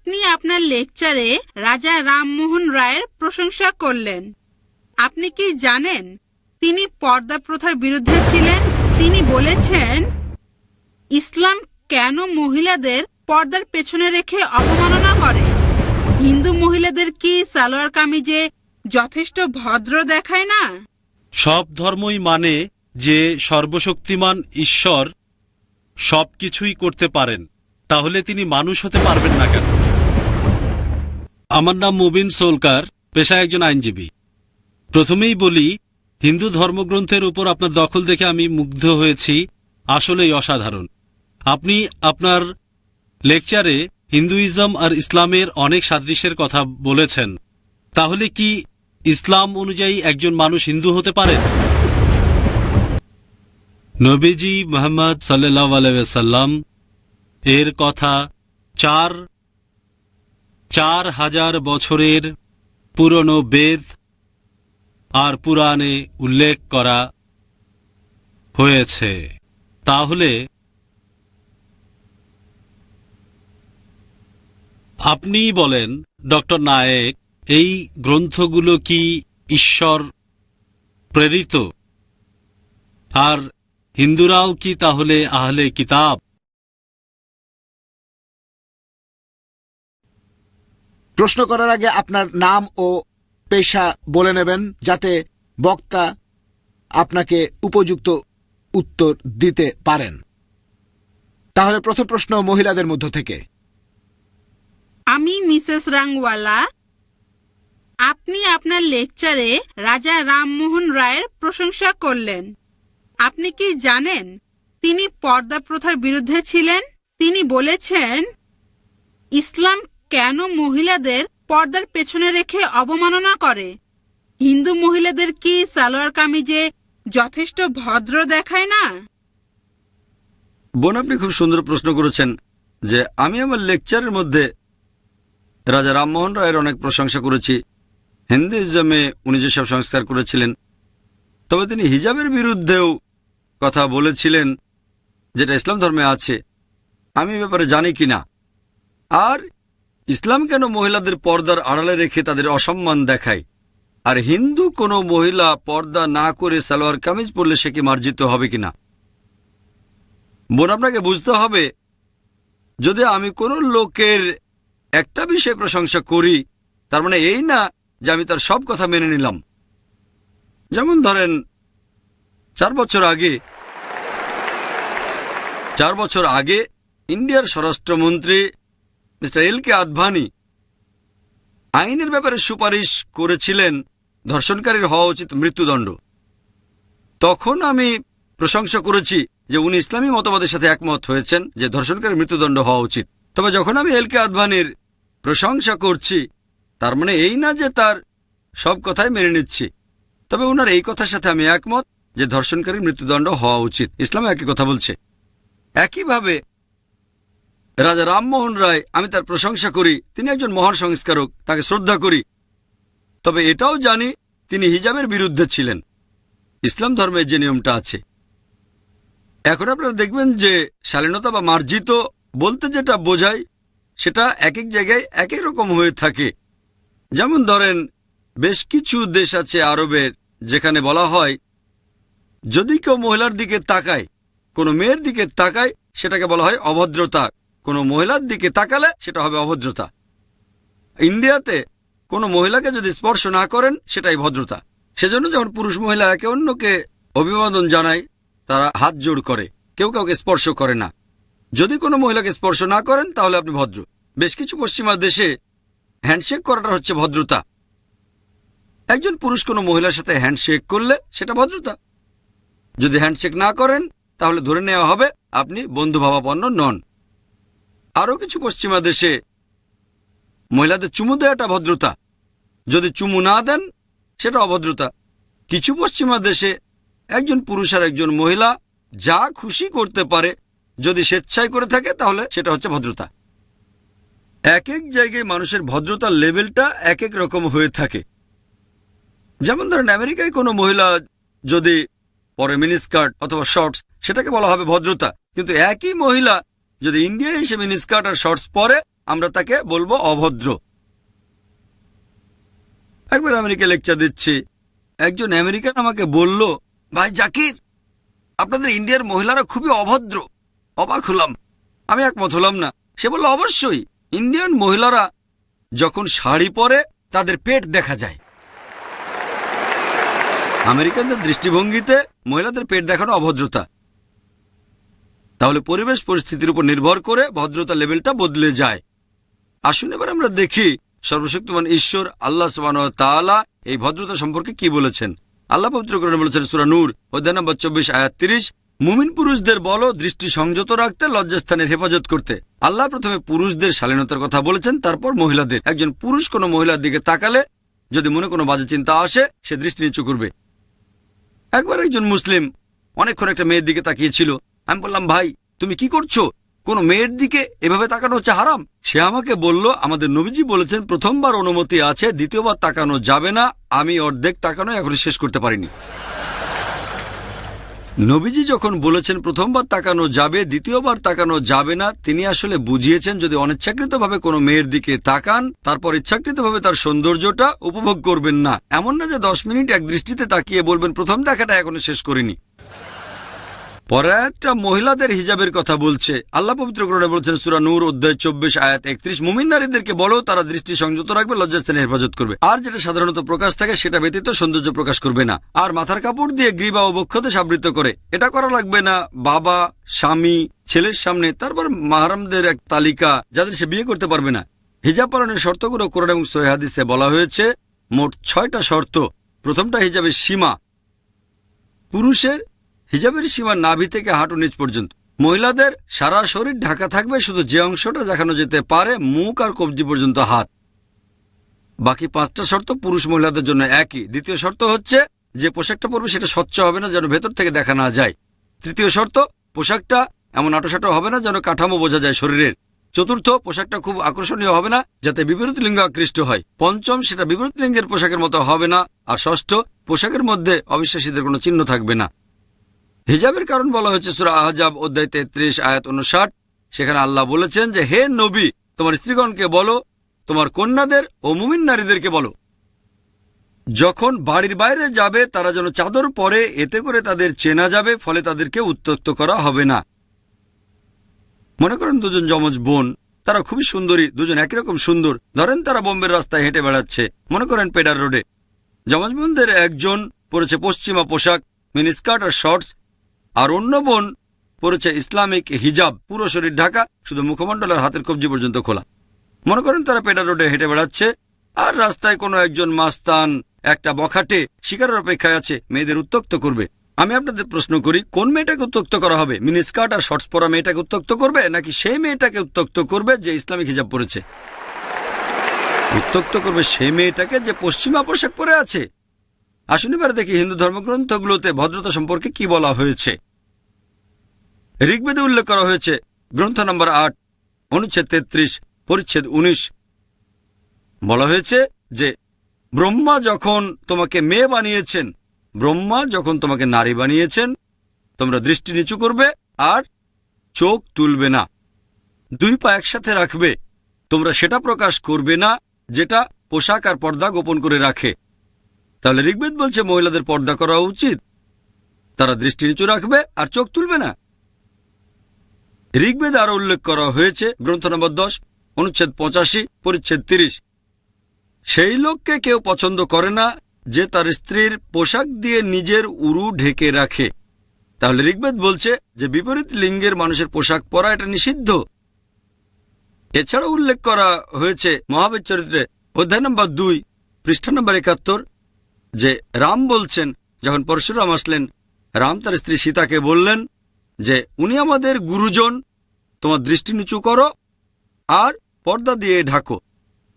আপনি আপনার লেকচারে রাজা রামমোহন রায়ের প্রশংসা করলেন। আপনি কি জানেন, তিনি পর্দা প্রথার বিরুদ্ধে ছিলেন? তিনি বলেছেন, ইসলাম কেন মহিলাদের পর্দার পেছনে রেখে অবমাননা করে? হিন্দু মহিলাদের কি সালোয়ার কামিজে যথেষ্ট ভদ্র দেখায় না? সব ধর্মই মানে যে সর্বশক্তিমান ঈশ্বর সব কিছুই করতে পারেন। তাহলে তিনি মানুষ হতে পারবেন না কেন? আমার নাম মুবিন সোলকার, পেশায় একজন আইনজীবী। প্রথমেই বলি, হিন্দু ধর্মগ্রন্থের উপর আপনার দখল দেখে আমি মুগ্ধ হয়েছি, আসলেই অসাধারণ। আপনি আপনার লেকচারে হিন্দুইজম আর ইসলামের অনেক সাদৃশ্যের কথা বলেছেন। তাহলে কি ইসলাম অনুযায়ী একজন মানুষ হিন্দু হতে পারেন নবীজি মোহাম্মদ সাল্লাহ আলাইসাল্লাম এর কথা চার চার হাজার বছরের পুরনো বেদ আর পুরাণে উল্লেখ করা হয়েছে। তাহলে আপনি বলেন, ডক্টর নায়েক, এই গ্রন্থগুলো কি ঈশ্বর প্রেরিত? আর হিন্দুরাও কি তাহলে আহলে কিতাব? প্রশ্ন করার আগে আপনার নাম ও পেশা বলে নেবেন, যাতে বক্তা আপনাকে উপযুক্ত উত্তর দিতে পারেন। তাহলে প্রথম প্রশ্ন মহিলাদের মধ্য থেকে। আমি মিসেস রাংওয়ালা। আপনি আপনার লেকচারে রাজা রামমোহন রায়ের প্রশংসা করলেন। আপনি কি জানেন তিনি পর্দা প্রথার বিরুদ্ধে ছিলেন? তিনি বলেছেন, ইসলাম কেন মহিলাদের পর্দার পেছনে রেখে অবমাননা করে? হিন্দু মহিলাদের কি সালোয়ার কামিজে যথেষ্ট ভদ্র দেখায় না? বোন, আপনি খুব সুন্দর প্রশ্ন করেছেন যে আমি আমার লেকচারের মধ্যে রাজা রামমোহন রায়ের অনেক প্রশংসা করেছি। হিন্দুইজমে উনি যেসব সংস্কার করেছিলেন, তবে তিনি হিজাবের বিরুদ্ধেও কথা বলেছিলেন যেটা ইসলাম ধর্মে আছে। আমি ব্যাপারে জানি কি না আর ইসলাম কেন মহিলাদের পর্দার আড়ালে রেখে তাদের অসম্মান দেখায়? আর হিন্দু কোনো মহিলা পর্দা না করে সালোয়ার কামিজ পরলে সে কি মার্জিত হবে কিনা? বোন, আপনাকে বুঝতে হবে, যদি আমি কোনো লোকের একটা বিষয়ে প্রশংসা করি, তার মানে এই না যে আমি তার সব কথা মেনে নিলাম। যেমন ধরেন, চার বছর আগে, চার বছর আগে ইন্ডিয়ার স্বরাষ্ট্রমন্ত্রী মিস্টার এল কে আদভানি আইনের ব্যাপারে সুপারিশ করেছিলেন ধর্ষণকারীর হওয়া উচিত মৃত্যুদণ্ড। তখন আমি প্রশংসা করেছি যে উনি ইসলামী মতবাদের সাথে একমত হয়েছেন যে ধর্ষণকারী মৃত্যুদণ্ড হওয়া উচিত। তবে যখন আমি এল কে আদভানির প্রশংসা করছি, তার মানে এই না যে তার সব কথাই মেনে নিচ্ছি, তবে ওনার এই কথার সাথে আমি একমত যে ধর্ষণকারী মৃত্যুদণ্ড হওয়া উচিত। ইসলাম একই কথা বলছে। একইভাবে রাজা রামমোহন রায়, আমি তার প্রশংসা করি। তিনি একজন মহান সংস্কারক, তাকে শ্রদ্ধা করি। তবে এটাও জানি, তিনি হিজাবের বিরুদ্ধে ছিলেন। ইসলাম ধর্মের যে নিয়মটা আছে। এখন আপনারা দেখবেন যে, শালীনতা বা মার্জিত বলতে যেটা বোঝায়, সেটা এক এক জায়গায় এক এক রকম হয়ে থাকে। যেমন ধরেন, বেশ কিছু দেশ আছে আরবের, যেখানে বলা হয়, যদি কেউ মহিলার দিকে তাকায়, কোনো মেয়ের দিকে তাকায়, সেটাকে বলা হয় অভদ্রতা। কোনো মহিলার দিকে তাকালে সেটা হবে অভদ্রতা। ইন্ডিয়াতে কোনো মহিলাকে যদি স্পর্শ না করেন, সেটাই ভদ্রতা। সেজন্য যখন পুরুষ মহিলা একে অন্যকে অভিবাদন জানায়, তারা হাত জোড় করে। কেউ কাউকে স্পর্শ করে না। যদি কোনো মহিলাকে স্পর্শ না করেন, তাহলে আপনি ভদ্র। বেশ কিছু পশ্চিমা দেশে হ্যান্ডশেক করাটা হচ্ছে ভদ্রতা। একজন পুরুষ কোনো মহিলার সাথে হ্যান্ডশেক করলে সেটা ভদ্রতা। যদি হ্যান্ডশেক না করেন, তাহলে ধরে নেওয়া হবে আপনি বন্ধুভাবাপন্ন নন। আরও কিছু পশ্চিমা দেশে মহিলাদের চুমু দেওয়াটা ভদ্রতা। যদি চুমু না দেন, সেটা অভদ্রতা। কিছু পশ্চিমা দেশে একজন পুরুষ আর একজন মহিলা যা খুশি করতে পারে, যদি স্বেচ্ছায় করে থাকে, তাহলে সেটা হচ্ছে ভদ্রতা। এক এক জায়গায় মানুষের ভদ্রতার লেভেলটা এক এক রকম হয়ে থাকে। যেমন ধরেন, আমেরিকায় কোনো মহিলা যদি পরে মিনিস্কার্ট অথবা শর্টস, সেটাকে বলা হবে ভদ্রতা। কিন্তু একই মহিলা যদি ইন্ডিয়ান হিসেবে মিনিস্কার্ট আর শর্টস পরে, আমরা তাকে বলব অভদ্র। একবার আমেরিকা লেকচার দিচ্ছি। একজন আমেরিকান আমাকে বলল, ভাই জাকির, আপনাদের ইন্ডিয়ার মহিলারা খুবই অভদ্র। অবাক হলাম। আমি একমত হলাম না। সে বলল, অবশ্যই, ইন্ডিয়ান মহিলারা যখন শাড়ি পরে, তাদের পেট দেখা যায়। আমেরিকানদের দৃষ্টিভঙ্গিতে মহিলাদের পেট দেখানো অভদ্রতা। তাহলে পরিবেশ পরিস্থিতির উপর নির্ভর করে ভদ্রতা লেভেলটা বদলে যায়। আসুন এবার আমরা দেখি সর্বশক্তিমান ঈশ্বর আল্লাহ সুবাহ তাআলা এই ভদ্রতা সম্পর্কে কি বলেছেন। আল্লাহ পবিত্র করে বলেছেন, সুরা নূর, অধ্যায় নম্বর চব্বিশ, আয়াত তিরিশ, মুমিন পুরুষদের বলো দৃষ্টি সংযত রাখতে, লজ্জাস্থানের হেফাজত করতে। আল্লাহ প্রথমে পুরুষদের শালীনতার কথা বলেছেন, তারপর মহিলাদের। একজন পুরুষ কোনো মহিলার দিকে তাকালে যদি মনে কোনো বাজে চিন্তা আসে, সে দৃষ্টি নিচু করবে। একবার একজন মুসলিম অনেকক্ষণ একটা মেয়ের দিকে তাকিয়েছিল আমি বললাম, ভাই, তুমি কি করছ? কোন মেয়ের দিকে এভাবে তাকানো হচ্ছে হারাম? সে আমাকে বলল, আমাদের নবীজি বলেছেন, প্রথমবার অনুমতি আছে, দ্বিতীয়বার তাকানো যাবে না। আমি অর্ধেক তাকানো এখন শেষ করতে পারিনি। নবীজি যখন বলেছেন, প্রথমবার তাকানো যাবে, দ্বিতীয়বার তাকানো যাবে না, তিনি আসলে বুঝিয়েছেন, যদি অনিচ্ছাকৃতভাবে কোনো মেয়ের দিকে তাকান, তারপর ইচ্ছাকৃতভাবে তার সৌন্দর্যটা উপভোগ করবেন না। এমন না যে দশ মিনিট এক দৃষ্টিতে তাকিয়ে বলবেন, প্রথম দেখাটা এখনও শেষ করিনি। পরে একটা মহিলাদের হিজাবের কথা বলছে। আল্লাহ পবিত্র গ্রহণে বলছেন, সুরা নূর অধ্যায় চব্বিশ, আয়াত একত্রিশ, মুমিন নারীদেরকে বলো, তারা দৃষ্টি সংযত রাখবে, লজ্জাস্থানে হেফাজত করবে। আর যেটা সাধারণত প্রকাশ থাকে, সেটা ব্যতীত সৌন্দর্য প্রকাশ করবে না। আর মাথার কাপড় দিয়ে গ্রীবা ও বক্ষতে সাবৃত করে। এটা করা লাগবে না। বাবা, স্বামী, ছেলের সামনে, তারপর মাহারামদের এক তালিকা, যাদের সে বিয়ে করতে পারবে না। হিজাব পালনের শর্তগুলো কোরআন এবং সোহাদিসে বলা হয়েছে, মোট ছয়টা শর্ত। প্রথমটা হিজাবের সীমা। পুরুষের হিজাবের সীমা নাভি থেকে হাঁটু নিচ পর্যন্ত। মহিলাদের সারা শরীর ঢাকা থাকবে, শুধু যে অংশটা দেখানো যেতে পারে, মুখ আর কবজি পর্যন্ত হাত। বাকি পাঁচটা শর্ত পুরুষ মহিলাদের জন্য একই। দ্বিতীয় শর্ত হচ্ছে, যে পোশাকটা পরবে সেটা স্বচ্ছ হবে না, যেন ভেতর থেকে দেখা না যায়। তৃতীয় শর্ত, পোশাকটা এমন আটোসাটো হবে না, যেন কাঠামো বোঝা যায় শরীরের। চতুর্থ, পোশাকটা খুব আকর্ষণীয় হবে না, যাতে বিপরীত লিঙ্গ আকৃষ্ট হয়। পঞ্চম, সেটা বিপরীত লিঙ্গের পোশাকের মতো হবে না। আর ষষ্ঠ, পোশাকের মধ্যে অবিশ্বাসীদের কোনো চিহ্ন থাকবে না। হিজাবের কারণ বলা হয়েছে সুরা আহজাব অধ্যায় তেত্রিশ, আয়াত উনষাট সেখানে আল্লাহ বলেছেন যে, হে নবী, তোমার স্ত্রীগণকে বলো, তোমার কন্যাদের ও মুমিন নারীদেরকে বলো। যখন বাড়ির বাইরে যাবে, তারা যেন চাদর পরে এতে করে তাদের চেনা যাবে, ফলে তাদেরকে উত্তক্ত করা হবে না। মনে করেন দুজন যমজ বোন, তারা খুবই সুন্দরী, দুজন একই রকম সুন্দর। ধরেন তারা বোম্বের রাস্তায় হেঁটে বেড়াচ্ছে, মনে করেন পেডার রোডে। যমজ বোনদের একজন পরেছে পশ্চিমা পোশাক মিনিস্কার্ট আর শর্টস আর অন্য বোন পড়েছে ইসলামিক হিজাব, পুরো শরীর ঢাকা, শুধু মুখমণ্ডল আর হাতের কবজি পর্যন্ত খোলা। মনে করেন তারা পেডার রোডে হেঁটে বেড়াচ্ছে, আর রাস্তায় কোনো একজন মাস্তান, একটা বখাটে শিকারের অপেক্ষায় আছে, মেয়েদের উত্তক্ত করবে। আমি আপনাদের প্রশ্ন করি, কোন মেয়েটাকে উত্তক্ত করা হবে? মিনিস্কার্ট আর শর্টস পরা মেয়েটাকে উত্তক্ত করবে, নাকি সেই মেয়েটাকে উত্তক্ত করবে যে ইসলামিক হিজাব পরেছে? উত্তক্ত করবে সেই মেয়েটাকে যে পশ্চিমা পোশাক পরে আছে? আসুন এবার দেখি হিন্দু ধর্মগ্রন্থগুলোতে ভদ্রতা সম্পর্কে কি বলা হয়েছে। ঋগ্বেদে উল্লেখ করা হয়েছে, গ্রন্থ নম্বর আট, অনুচ্ছেদ তেত্রিশ, পরিচ্ছেদ উনিশ। বলা হয়েছে যে, ব্রহ্মা যখন তোমাকে মেয়ে বানিয়েছেন, ব্রহ্মা যখন তোমাকে নারী বানিয়েছেন, তোমরা দৃষ্টি নিচু করবে আর চোখ তুলবে না। দুই পা একসাথে রাখবে, তোমরা সেটা প্রকাশ করবে না যেটা পোশাক আর পর্দা গোপন করে রাখে। তাহলে ঋগ্বেদ বলছে মহিলাদের পর্দা করা উচিত। তারা দৃষ্টি নিচু রাখবে আর চোখ তুলবে না। ঋগ্বেদ আরও উল্লেখ করা হয়েছে, গ্রন্থ নম্বর দশ, অনুচ্ছেদ পঁচাশি, পরিচ্ছেদ তিরিশ। সেই লোককে কেউ পছন্দ করে না যে তার স্ত্রীর পোশাক দিয়ে নিজের উরু ঢেকে রাখে। তাহলে ঋগ্বেদ বলছে যে বিপরীত লিঙ্গের মানুষের পোশাক পরা এটা নিষিদ্ধ। এছাড়া উল্লেখ করা হয়েছে মহাবীর চরিত্রে অধ্যায় নম্বর দুই, পৃষ্ঠা নম্বর একাত্তর, যে রাম বলছেন, যখন পরশুরাম আসলেন, রাম তার স্ত্রী সীতাকে বললেন যে উনি আমাদের গুরুজন, তোমার দৃষ্টি নিচু করো আর পর্দা দিয়ে ঢাকো।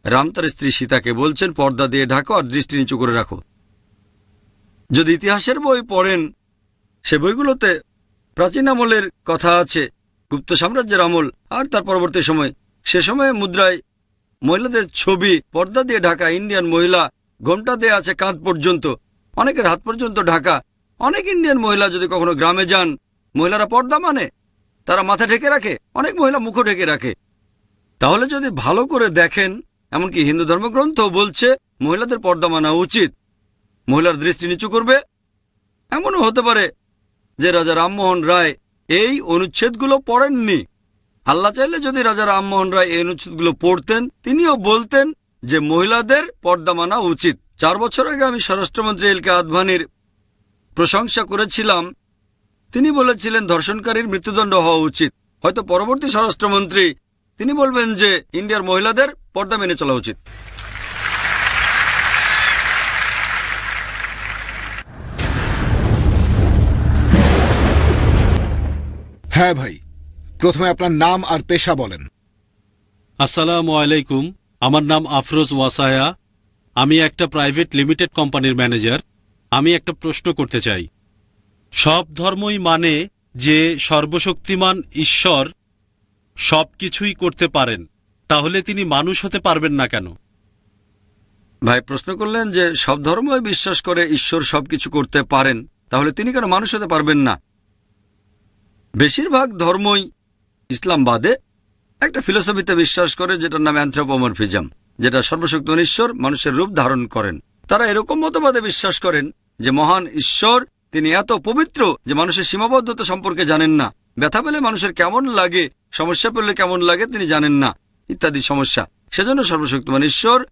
রাম তার স্ত্রী সীতাকে বলছেন, পর্দা দিয়ে ঢাকো আর দৃষ্টি নিচু করে রাখো। যদি ইতিহাসের বই পড়েন, সে বইগুলোতে প্রাচীন আমলের কথা আছে, গুপ্ত সাম্রাজ্যের আমল আর তার পরবর্তী সময়। সে সময়ে মুদ্রায় মহিলাদের ছবি, পর্দা দিয়ে ঢাকা, ইন্ডিয়ান মহিলা, ঘোমটা দিয়ে আছে কাঁধ পর্যন্ত, অনেকের হাত পর্যন্ত ঢাকা। অনেক ইন্ডিয়ান মহিলা যদি কখনো গ্রামে যান মহিলারা পর্দা মানে? তারা মাথা ঢেকে রাখে? অনেক মহিলা মুখও ঢেকে রাখে। তাহলে যদি ভালো করে দেখেন, এমনকি হিন্দু ধর্মগ্রন্থ বলছে মহিলাদের পর্দা মানা উচিত। মহিলার দৃষ্টি নিচু করবে। এমনও হতে পারে যে রাজা রামমোহন রায় এই অনুচ্ছেদগুলো পড়েননি। আল্লাহ চাইলে যদি রাজা রামমোহন রায় এই অনুচ্ছেদগুলো পড়তেন, তিনিও বলতেন যে মহিলাদের পর্দা মানা উচিত। চার বছর আগে আমি স্বরাষ্ট্রমন্ত্রী এল কে আদভানির প্রশংসা করেছিলাম তিনি বলেছিলেন ধর্ষণকারীর মৃত্যুদণ্ড হওয়া উচিত। হয়তো পরবর্তী স্বরাষ্ট্রমন্ত্রী তিনি বলবেন যে ইন্ডিয়ার মহিলাদের পর্দা মেনে চলা উচিত। হ্যাঁ ভাই প্রথমে আপনার নাম আর পেশা বলেন। আসসালামু আলাইকুম আমার নাম আফরোজ ওয়াসায়া। আমি একটা প্রাইভেট লিমিটেড কোম্পানির ম্যানেজার। আমি একটা প্রশ্ন করতে চাই। সব ধর্মই মানে যে সর্বশক্তিমান ঈশ্বর সব কিছুই করতে পারেন, তাহলে তিনি মানুষ হতে পারবেন না কেন? ভাই, প্রশ্ন করলেন যে সব ধর্মই বিশ্বাস করে ঈশ্বর সবকিছু করতে পারেন, তাহলে তিনি কেন মানুষ হতে পারবেন না? বেশিরভাগ ধর্মই ইসলাম বাদে একটা ফিলোসফিতে বিশ্বাস করে যেটার নাম অ্যান্থ্রোপোমরফিজম, যেটা সর্বশক্তিমান ঈশ্বর মানুষের রূপ ধারণ করেন। তারা এরকম মতবাদে বিশ্বাস করেন যে মহান ঈশ্বর তিনি এত পবিত্র যে মানুষের সীমাবদ্ধতা সম্পর্কে জানেন না। ব্যথা পেলে মানুষের কেমন লাগে, সমস্যা পেলে কেমন লাগে তিনি জানেন না। ইত্যাদি সমস্যা। সেজন্য সর্বশক্তিমান ঈশ্বর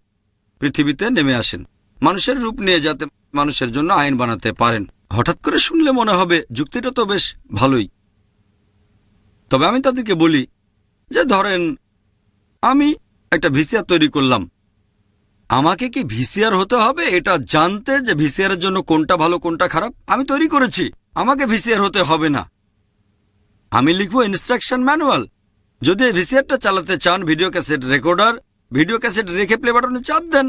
পৃথিবীতে নেমে আসেন। মানুষের রূপ নিয়ে যাতে মানুষের জন্য আইন বানাতে পারেন। হঠাৎ করে শুনলে মনে হবে, যুক্তিটা তো বেশ ভালোই। তবে আমি তাদেরকে বলি যে, ধরেন, আমি একটা ভিসিআর তৈরি করলাম। আমাকে কি ভিসিআর হতে হবে? এটা জানতে যে ভিসিআর এর জন্য কোনটা ভালো, কোনটা খারাপ, আমি তৈরি করেছি। আমাকে ভিসিআর হতে হবে না। আমি লিখব ইনস্ট্রাকশন ম্যানুয়াল যদি ভিসিআরটা চালাতে চান video cassette recorder video cassette রেখে প্লে বাটনে চাপ দেন।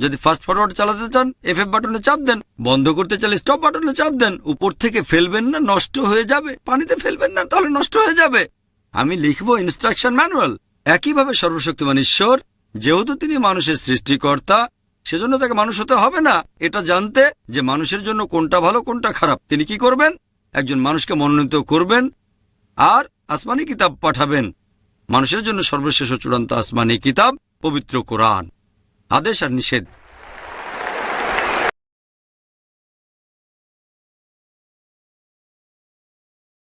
যদি ফাস্ট ফরওয়ার্ড চালাতে চান এফ এফ বাটনে চাপ দেন। বন্ধ করতে চাইলে স্টপ বাটনে চাপ দেন। উপর থেকে ফেলবেন না, নষ্ট হয়ে যাবে। পানিতে ফেলবেন না, তাহলে নষ্ট হয়ে যাবে। আমি লিখব ইনস্ট্রাকশন ম্যানুয়াল একইভাবে সর্বশক্তিমান ঈশ্বর যেহেতু তিনি মানুষের সৃষ্টিকর্তা, সেজন্য তাকে মানুষ হতে হবে না। এটা জানতে যে মানুষের জন্য কোনটা ভালো, কোনটা খারাপ। তিনি কি করবেন? একজন মানুষকে মনোনীত করবেন আর আসমানি কিতাব পাঠাবেন। মানুষের জন্য সর্বশেষ চূড়ান্ত আসমানি কিতাব, পবিত্র কোরআন। আদেশ আর নিষেধ।